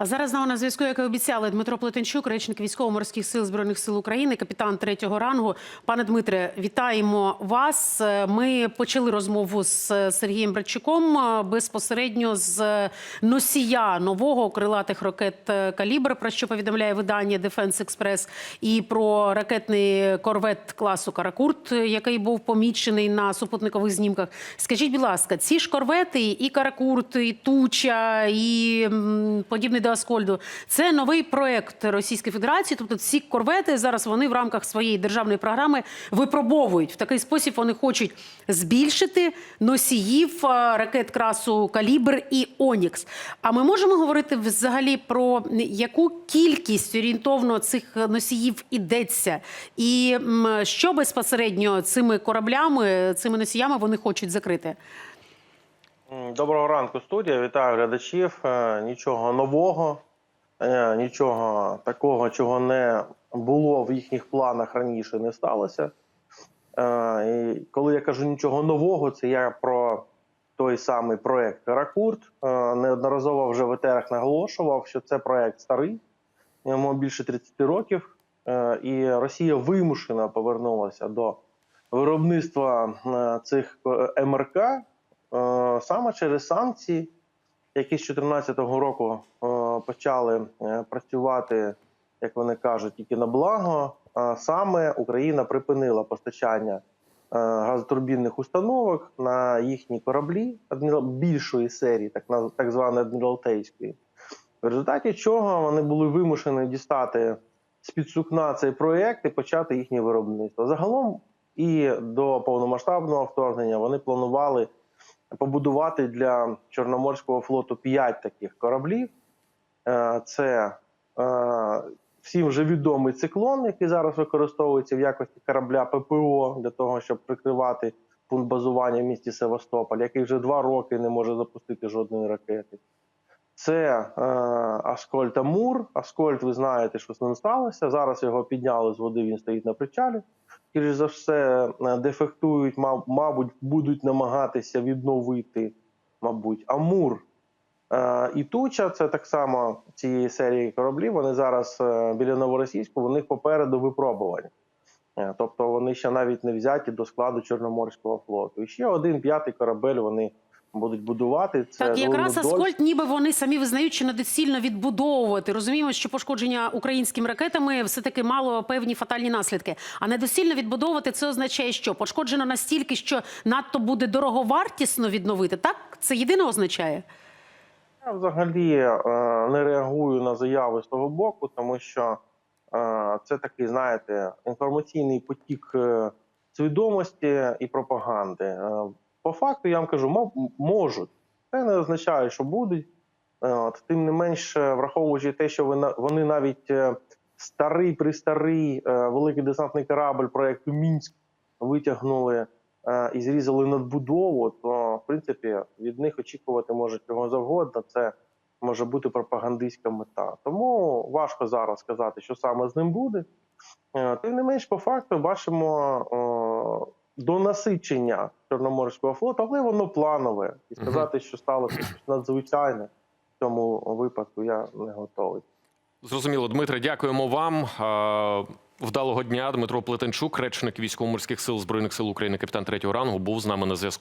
А зараз на зв'язку, як і обіцяли, Дмитро Плетенчук, речник військово-морських сил збройних сил України, капітан третього рангу. Пане Дмитре, вітаємо вас. Ми почали розмову з Сергієм Братчуком е, безпосередньо з носія нового крилатих ракет е, калібр, про що повідомляє видання Defense Express, і про ракетний корвет класу Каракурт, е, який був помічений на супутникових знімках. Скажіть, будь ласка, ці ж корвети, і Каракурт, і Туча, і м, подібний до Аскольду, це новий проект Російської Федерації. Тобто ці корвети зараз вони в рамках своєї державної програми випробовують. В такий спосіб вони хочуть збільшити носіїв ракет красу Калібр і Онікс. А ми можемо говорити взагалі про яку кількість орієнтовно цих носіїв ідеться, і що безпосередньо цими кораблями, цими носіями вони хочуть закрити? Доброго ранку, студія. Вітаю глядачів. Е, Нічого нового, е, нічого такого, чого не було в їхніх планах раніше, не сталося. Е, І коли я кажу нічого нового, це я про той самий проект Каракурт. Е, Неодноразово вже в етерах наголошував, що це проект старий, йому більше 30 років, і Росія вимушено повернулася до виробництва цих МРК саме через санкції, які з 2014 року е, почали е, працювати, як вони кажуть, тільки на благо. Саме Україна припинила постачання е, газотурбінних установок на їхні кораблі більшої серії, так так званої адміралтейської. В результаті чого вони були вимушені дістати з-під сукна цей проект і почати їхнє виробництво. Загалом і до повномасштабного вторгнення вони планували побудувати для Чорноморського флоту 5 таких кораблів. Е, Це е, всім вже відомий циклон, який зараз використовується в якості корабля ППО для того, щоб прикривати пункт базування в місті Севастополь, який вже два роки не може запустити жодної ракети. Це е, Аскольд Амур. Аскольд, ви знаєте, що з ним сталося. Зараз його підняли з води, він стоїть на причалі. Скоріше за все, е, дефектують, мабуть, будуть намагатися відновити, мабуть, Амур е, і Туча. Це так само цієї серії кораблів. Вони зараз е, біля новоросійську, них попереду випробування. Е, Тобто вони ще навіть не взяті до складу Чорноморського флоту. І ще один п'ятий корабель вони будуть будувати. Це Так, якраз Лунодольськ. Аскольд, ніби вони самі визнають, що недоцільно відбудовувати. Розуміємо, що пошкодження українськими ракетами все таки мало певні фатальні наслідки. А недоцільно відбудовувати це означає, що пошкоджено настільки, що надто буде дороговартісно відновити. Так це єдине означає. Я взагалі е, не реагую на заяви з того боку, тому що е, це такий, знаєте, інформаційний потік е, свідомості і пропаганди. По факту я вам кажу, можуть. Це не означає, що будуть. Е, От, тим не менш, враховуючи те, що вони, навіть е, старий пристарий е, великий десантний корабль проекту Мінськ витягнули і зрізали надбудову, то в принципі від них очікувати може чого завгодно. Це може бути пропагандистська мета. Тому важко зараз сказати, що саме з ним буде. Тим не менш, по факту бачимо до насичення Чорноморського флоту, але воно планове. І сказати, що сталося щось надзвичайне в цьому випадку, я не готовий. Зрозуміло, Дмитре, дякуємо вам. Вдалого дня. Дмитро Плетенчук, речник військово-морських сил збройних сил України, капітан третього рангу, був з нами на зв'язку.